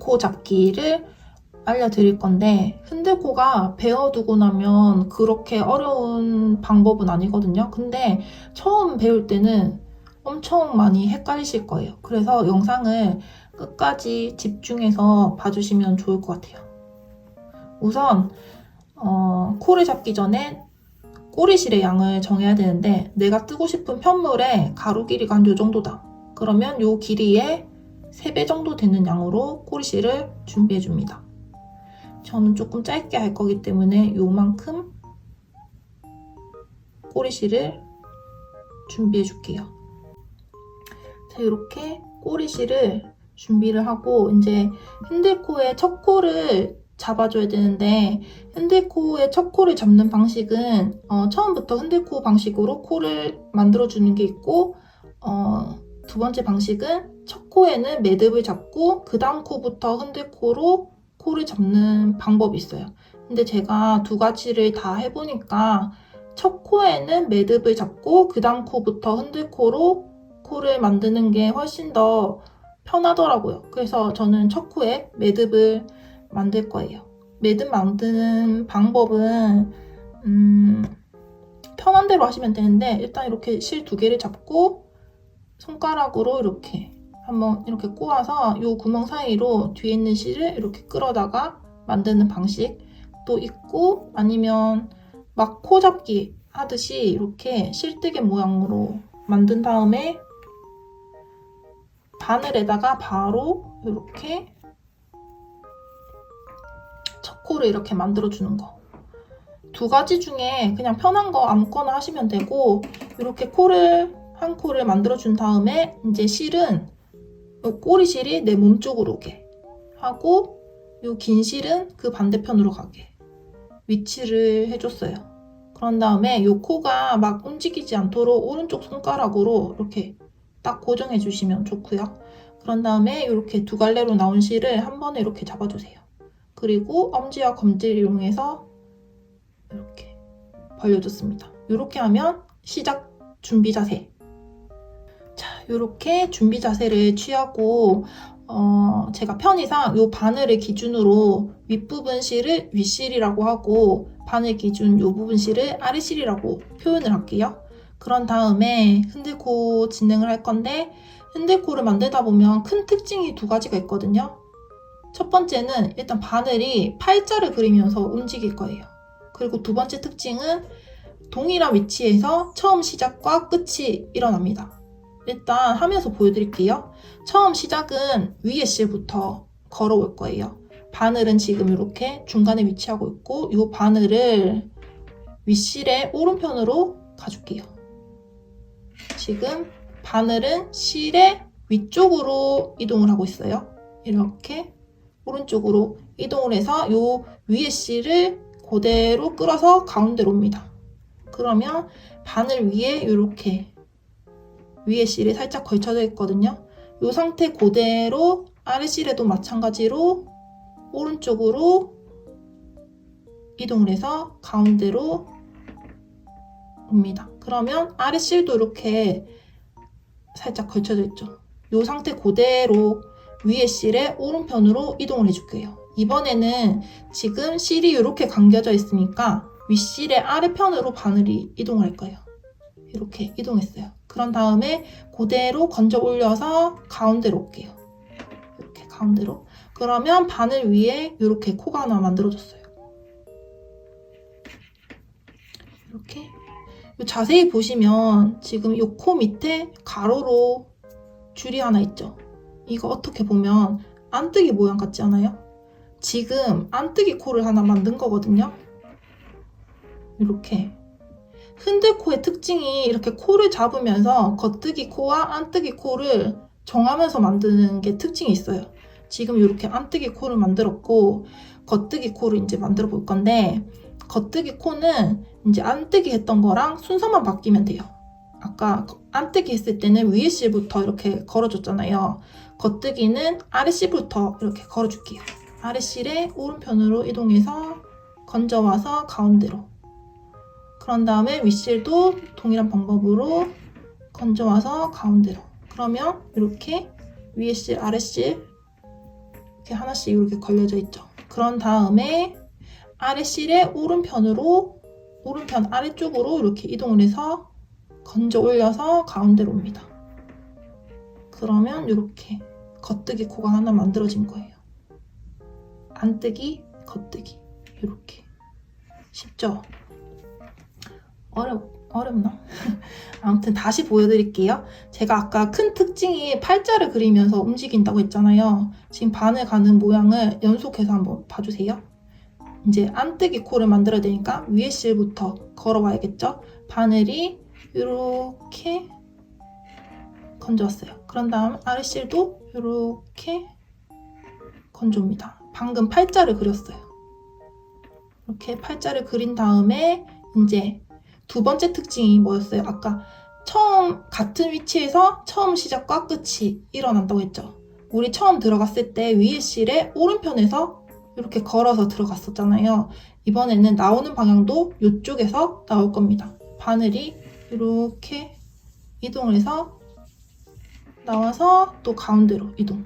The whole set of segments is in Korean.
흔들코 잡기를 알려드릴 건데 흔들코가 배워두고 나면 그렇게 어려운 방법은 아니거든요. 근데 처음 배울 때는 엄청 많이 헷갈리실 거예요. 그래서 영상을 끝까지 집중해서 봐주시면 좋을 것 같아요. 우선 어, 코를 잡기 전에 꼬리실의 양을 정해야 되는데 내가 뜨고 싶은 편물의 가로 길이가 한 요 정도다. 그러면 요 길이의 3배 정도 되는 양으로 꼬리실을 준비해 줍니다. 저는 조금 짧게 할 거기 때문에 요만큼 꼬리실을 준비해 줄게요. 자, 이렇게 꼬리실을 준비를 하고 이제 핸들코의 첫 코를 잡아줘야 되는데 핸들코의 첫 코를 잡는 방식은 어, 처음부터 핸들코 방식으로 코를 만들어주는 게 있고 어, 두 번째 방식은 첫 코에는 매듭을 잡고 그 다음 코부터 흔들 코로 코를 잡는 방법이 있어요. 근데 제가 두 가지를 다 해보니까 첫 코에는 매듭을 잡고 그 다음 코부터 흔들 코로 코를 만드는 게 훨씬 더 편하더라고요. 그래서 저는 첫 코에 매듭을 만들 거예요. 매듭 만드는 방법은 음, 편한 대로 하시면 되는데 일단 이렇게 실 두 개를 잡고 손가락으로 이렇게 한번 이렇게 꼬아서 이 구멍 사이로 뒤에 있는 실을 이렇게 끌어다가 만드는 방식도 있고 아니면 막 코 잡기 하듯이 이렇게 실뜨개 모양으로 만든 다음에 바늘에다가 바로 이렇게 첫 코를 이렇게 만들어주는 거. 두 가지 중에 그냥 편한 거 아무거나 하시면 되고 이렇게 코를 한 코를 만들어준 다음에 이제 실은 요 꼬리 실이 내 몸 쪽으로 오게 하고 요 긴 실은 그 반대편으로 가게 위치를 해줬어요. 그런 다음에 요 코가 막 움직이지 않도록 오른쪽 손가락으로 이렇게 딱 고정해 주시면 좋고요. 그런 다음에 이렇게 두 갈래로 나온 실을 한 번에 이렇게 잡아주세요. 그리고 엄지와 검지를 이용해서 이렇게 벌려줬습니다. 이렇게 하면 시작 준비 자세. 자, 이렇게 준비 자세를 취하고 어, 제가 편의상 이 바늘을 기준으로 윗부분 실을 윗실이라고 하고 바늘 기준 이 부분 실을 아랫실이라고 표현을 할게요. 그런 다음에 흔들코 진행을 할 건데 흔들코를 만들다 보면 큰 특징이 두 가지가 있거든요. 첫 번째는 일단 바늘이 팔자를 그리면서 움직일 거예요. 그리고 두 번째 특징은 동일한 위치에서 처음 시작과 끝이 일어납니다. 일단 하면서 보여드릴게요. 처음 시작은 위에 실부터 걸어올 거예요. 바늘은 지금 이렇게 중간에 위치하고 있고 이 바늘을 윗실의 오른편으로 가줄게요. 지금 바늘은 실의 위쪽으로 이동을 하고 있어요. 이렇게 오른쪽으로 이동을 해서 이 위에 실을 그대로 끌어서 가운데로 옵니다. 그러면 바늘 위에 이렇게 위에 실이 살짝 걸쳐져 있거든요. 이 상태 그대로 아랫실에도 마찬가지로 오른쪽으로 이동을 해서 가운데로 옵니다. 그러면 아랫실도 이렇게 살짝 걸쳐져 있죠. 이 상태 그대로 위에 실의 오른편으로 이동을 해줄게요. 이번에는 지금 실이 이렇게 감겨져 있으니까 윗실의 아래편으로 바늘이 이동을 할 거예요. 이렇게 이동했어요. 그런 다음에 그대로 건져 올려서 가운데로 올게요. 이렇게 가운데로. 그러면 바늘 위에 이렇게 코가 하나 만들어졌어요. 이렇게 자세히 보시면 지금 이 코 밑에 가로로 줄이 하나 있죠. 이거 어떻게 보면 안뜨기 모양 같지 않아요? 지금 안뜨기 코를 하나 만든 거거든요. 이렇게 흔들코의 특징이 이렇게 코를 잡으면서 겉뜨기 코와 안뜨기 코를 정하면서 만드는 게 특징이 있어요. 지금 이렇게 안뜨기 코를 만들었고 겉뜨기 코를 이제 만들어 볼 건데 겉뜨기 코는 이제 안뜨기 했던 거랑 순서만 바뀌면 돼요. 아까 안뜨기 했을 때는 위에 실부터 이렇게 걸어줬잖아요. 겉뜨기는 아래 실부터 이렇게 걸어줄게요. 아래 실의 오른편으로 이동해서 건져와서 가운데로. 그런 다음에 윗실도 동일한 방법으로 건져와서 가운데로. 그러면 이렇게 위에 실, 아래 실 이렇게 하나씩 이렇게 걸려져 있죠. 그런 다음에 아래 실의 오른편으로 오른편 아래쪽으로 이렇게 이동을 해서 건져 올려서 가운데로 옵니다. 그러면 이렇게 겉뜨기 코가 하나 만들어진 거예요. 안뜨기, 겉뜨기 이렇게 쉽죠? 어렵 어렵나? 아무튼 다시 보여드릴게요. 제가 아까 큰 특징이 팔자를 그리면서 움직인다고 했잖아요. 지금 반을 가는 모양을 연속해서 한번 봐주세요. 이제 안뜨기 코를 만들어야 되니까 위에 실부터 걸어봐야겠죠? 바늘이 이렇게 건져왔어요. 그런 다음 아래 실도 이렇게 건져옵니다. 방금 팔자를 그렸어요. 이렇게 팔자를 그린 다음에 이제 두 번째 특징이 뭐였어요? 아까 처음 같은 위치에서 처음 시작과 끝이 일어난다고 했죠. 우리 처음 들어갔을 때 위에 실의 오른편에서 이렇게 걸어서 들어갔었잖아요. 이번에는 나오는 방향도 이쪽에서 나올 겁니다. 바늘이 이렇게 이동을 해서 나와서 또 가운데로 이동.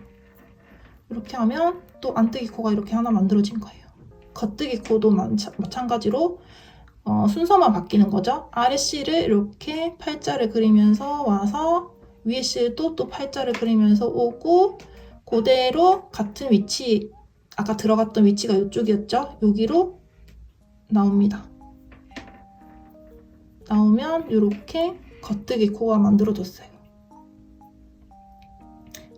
이렇게 하면 또 안뜨기 코가 이렇게 하나 만들어진 거예요. 겉뜨기 코도 마찬가지로 어, 순서만 바뀌는 거죠. 아래 실을 이렇게 팔자를 그리면서 와서 위에 실도 또 팔자를 그리면서 오고 그대로 같은 위치 아까 들어갔던 위치가 이쪽이었죠. 여기로 나옵니다. 나오면 이렇게 겉뜨기 코가 만들어졌어요.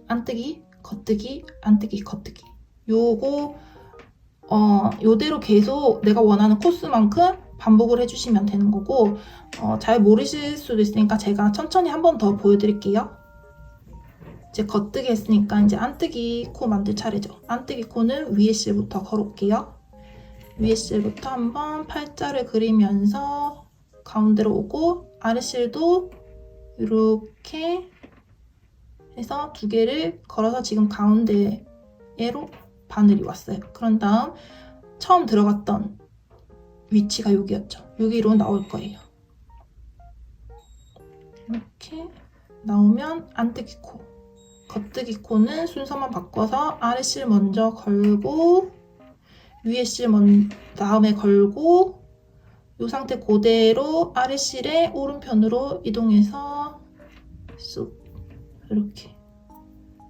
안뜨기, 겉뜨기, 안뜨기, 겉뜨기. 요거 어, 요대로 계속 내가 원하는 코스만큼 반복을 해주시면 되는 거고 어, 잘 모르실 수도 있으니까 제가 천천히 한 번 더 보여드릴게요. 이제 겉뜨기 했으니까 이제 안뜨기 코 만들 차례죠. 안뜨기 코는 위에 실부터 걸어올게요. 위에 실부터 한번 팔자를 그리면서 가운데로 오고 아래 실도 이렇게 해서 두 개를 걸어서 지금 가운데로 바늘이 왔어요. 그런 다음 처음 들어갔던 위치가 여기였죠. 여기로 나올 거예요. 이렇게 나오면 안뜨기 코. 겉뜨기 코는 순서만 바꿔서 아래 실 먼저 걸고 위에 실 먼, 다음에 걸고 이 상태 그대로 아래 실의 오른편으로 이동해서 쑥 이렇게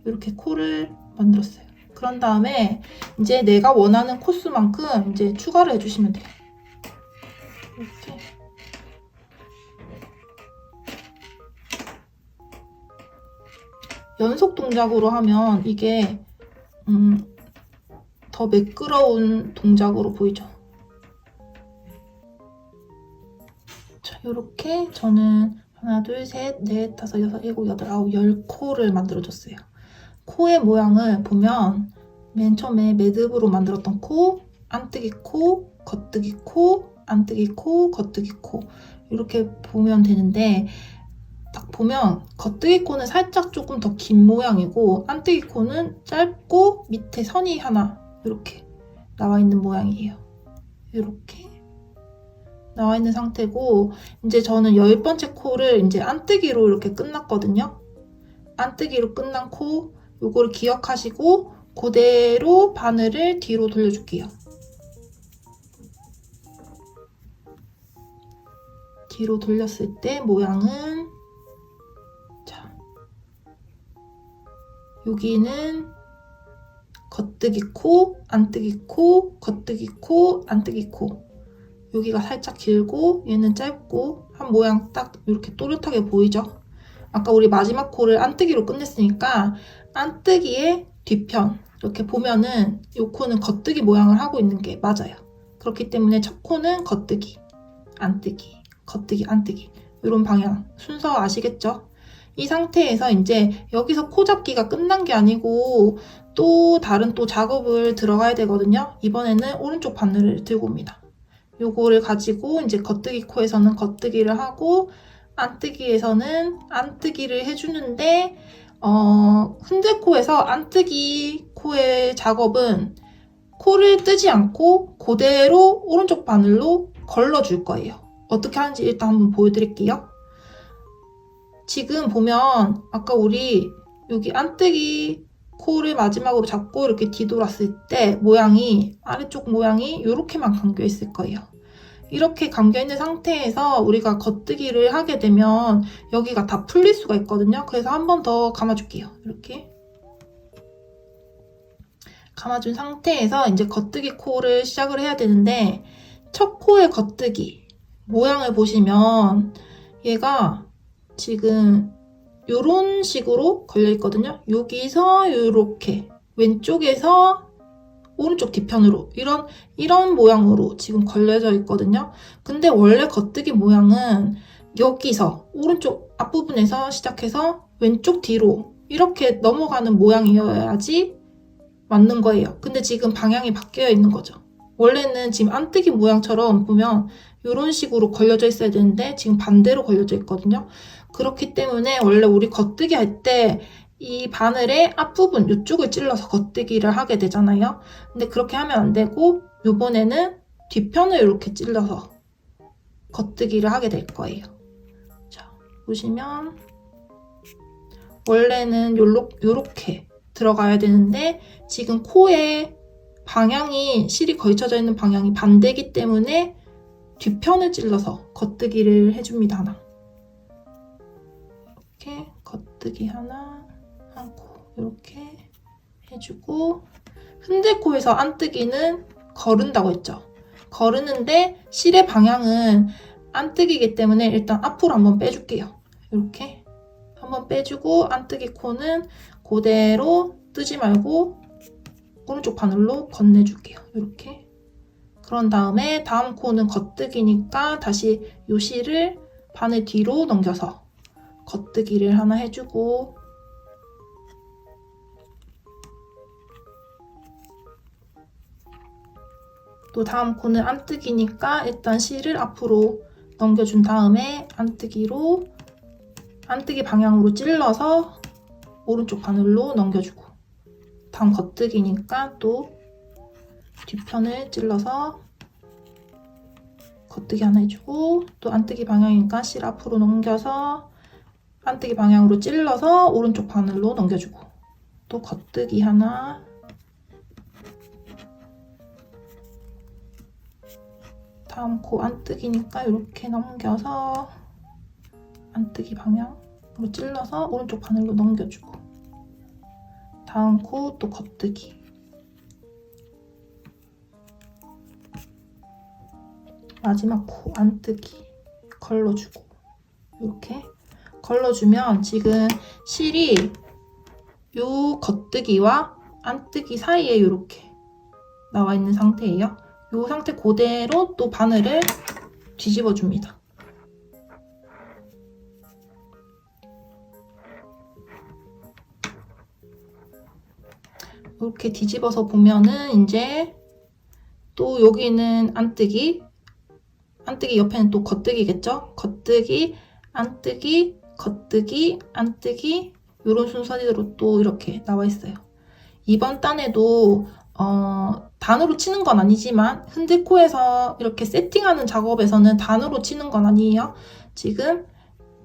이렇게 코를 만들었어요. 그런 다음에 이제 내가 원하는 코스만큼 이제 추가를 해주시면 돼요. 연속 동작으로 하면 이게 음, 더 매끄러운 동작으로 보이죠. 자, 이렇게 저는 하나, 둘, 셋, 넷, 다섯, 여섯, 일곱, 여덟, 아홉, 열 코를 만들어줬어요. 코의 모양을 보면 맨 처음에 매듭으로 만들었던 코, 안뜨기 코, 겉뜨기 코, 안뜨기 코, 겉뜨기 코 이렇게 보면 되는데 딱 보면 겉뜨기 코는 살짝 조금 더 긴 모양이고 안뜨기 코는 짧고 밑에 선이 하나 이렇게 나와 있는 모양이에요. 이렇게 나와 있는 상태고 이제 저는 열 번째 코를 이제 안뜨기로 이렇게 끝났거든요. 안뜨기로 끝난 코 요거를 기억하시고 그대로 바늘을 뒤로 돌려줄게요. 뒤로 돌렸을 때 모양은 여기는 겉뜨기 코, 안뜨기 코, 겉뜨기 코, 안뜨기 코 여기가 살짝 길고 얘는 짧고 한 모양 딱 이렇게 또렷하게 보이죠? 아까 우리 마지막 코를 안뜨기로 끝냈으니까 안뜨기의 뒤편 이렇게 보면은 이 코는 겉뜨기 모양을 하고 있는 게 맞아요. 그렇기 때문에 첫 코는 겉뜨기, 안뜨기, 겉뜨기, 안뜨기 이런 방향 순서 아시겠죠? 이 상태에서 이제 여기서 코 잡기가 끝난 게 아니고 또 다른 또 작업을 들어가야 되거든요. 이번에는 오른쪽 바늘을 들고 옵니다. 요거를 가지고 이제 겉뜨기 코에서는 겉뜨기를 하고 안뜨기에서는 안뜨기를 해주는데 어, 흔들 코에서 안뜨기 코의 작업은 코를 뜨지 않고 그대로 오른쪽 바늘로 걸러줄 거예요. 어떻게 하는지 일단 한번 보여드릴게요. 지금 보면 아까 우리 여기 안뜨기 코를 마지막으로 잡고 이렇게 뒤돌았을 때 모양이 아래쪽 모양이 이렇게만 감겨 있을 거예요. 이렇게 감겨 있는 상태에서 우리가 겉뜨기를 하게 되면 여기가 다 풀릴 수가 있거든요. 그래서 한 번 더 감아줄게요. 이렇게 감아준 상태에서 이제 겉뜨기 코를 시작을 해야 되는데 첫 코의 겉뜨기 모양을 보시면 얘가 지금 이런 식으로 걸려 있거든요. 여기서 이렇게 왼쪽에서 오른쪽 뒤편으로 이런 이런 모양으로 지금 걸려져 있거든요. 근데 원래 겉뜨기 모양은 여기서 오른쪽 앞부분에서 시작해서 왼쪽 뒤로 이렇게 넘어가는 모양이어야지 맞는 거예요. 근데 지금 방향이 바뀌어 있는 거죠. 원래는 지금 안뜨기 모양처럼 보면 이런 식으로 걸려져 있어야 되는데 지금 반대로 걸려져 있거든요. 그렇기 때문에 원래 우리 겉뜨기 할 때 이 바늘의 앞부분 이쪽을 찔러서 겉뜨기를 하게 되잖아요. 근데 그렇게 하면 안 되고 이번에는 뒤편을 이렇게 찔러서 겉뜨기를 하게 될 거예요. 자, 보시면 원래는 요렇, 요렇게 들어가야 되는데 지금 코에 방향이 실이 걸쳐져 있는 방향이 반대이기 때문에 뒤편을 찔러서 겉뜨기를 해줍니다. 뜨기 하나 하고 이렇게 해주고 흔들코에서 안뜨기는 거른다고 했죠. 거르는데 실의 방향은 안뜨기이기 때문에 일단 앞으로 한번 빼줄게요. 이렇게 한번 빼주고 안뜨기 코는 그대로 뜨지 말고 오른쪽 바늘로 건네줄게요. 이렇게 그런 다음에 다음 코는 겉뜨기니까 다시 요 실을 바늘 뒤로 넘겨서 겉뜨기를 하나 해주고 또 다음 코는 안뜨기니까 일단 실을 앞으로 넘겨준 다음에 안뜨기로 안뜨기 방향으로 찔러서 오른쪽 바늘로 넘겨주고 다음 겉뜨기니까 또 뒤편을 찔러서 겉뜨기 하나 해주고 또 안뜨기 방향이니까 실 앞으로 넘겨서 안뜨기 방향으로 찔러서 오른쪽 바늘로 넘겨주고. 또 겉뜨기 하나. 다음 코 안뜨기니까 이렇게 넘겨서 안뜨기 방향으로 찔러서 오른쪽 바늘로 넘겨주고. 다음 코 또 겉뜨기. 마지막 코 안뜨기 걸러주고. 이렇게 걸러주면 지금 실이 요 겉뜨기와 안뜨기 사이에 이렇게 나와 있는 상태예요. 이 상태 그대로 또 바늘을 뒤집어 줍니다. 이렇게 뒤집어서 보면은 이제 또 여기는 안뜨기, 안뜨기 옆에는 또 겉뜨기겠죠? 겉뜨기, 안뜨기, 겉뜨기, 안뜨기 이런 순서대로 또 이렇게 나와 있어요. 이번 단에도 어, 단으로 치는 건 아니지만 흔들코에서 이렇게 세팅하는 작업에서는 단으로 치는 건 아니에요. 지금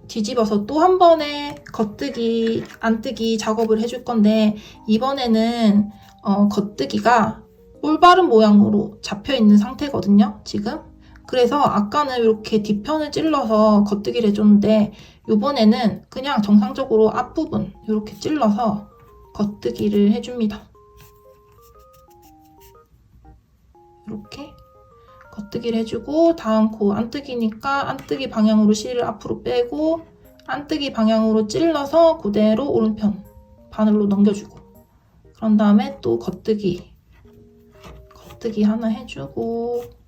뒤집어서 또 한 번에 겉뜨기, 안뜨기 작업을 해줄 건데 이번에는 어, 겉뜨기가 올바른 모양으로 잡혀 있는 상태거든요. 지금. 그래서 아까는 이렇게 뒤편을 찔러서 겉뜨기를 해줬는데 이번에는 그냥 정상적으로 앞부분 이렇게 찔러서 겉뜨기를 해줍니다. 이렇게 겉뜨기를 해주고 다음 코 안뜨기니까 안뜨기 방향으로 실을 앞으로 빼고 안뜨기 방향으로 찔러서 그대로 오른편 바늘로 넘겨주고 그런 다음에 또 겉뜨기 겉뜨기 하나 해주고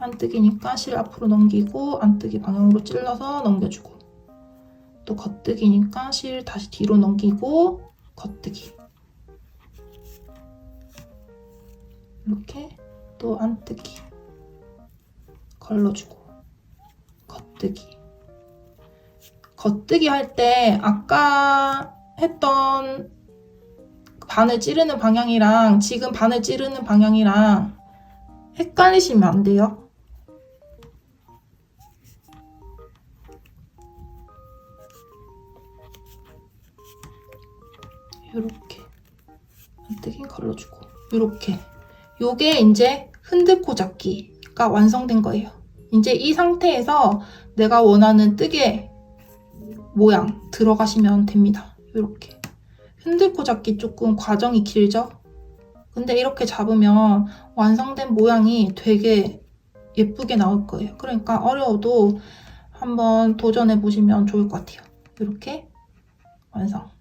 안 뜨기니까 실 앞으로 넘기고 안 뜨기 방향으로 찔러서 넘겨주고. 또 겉뜨기니까 실 다시 뒤로 넘기고 겉뜨기. 이렇게 또 안 뜨기. 걸러주고 겉뜨기. 겉뜨기 할 때 아까 했던 바늘 찌르는 방향이랑 지금 바늘 찌르는 방향이랑 헷갈리시면 안 돼요. 뜨긴 걸러주고 요렇게 요게 이제 흔들코 잡기가 완성된 거예요. 이제 이 상태에서 내가 원하는 뜨개 모양 들어가시면 됩니다. 요렇게 흔들코 잡기 조금 과정이 길죠? 근데 이렇게 잡으면 완성된 모양이 되게 예쁘게 나올 거예요. 그러니까 어려워도 한번 도전해 보시면 좋을 것 같아요. 이렇게 완성.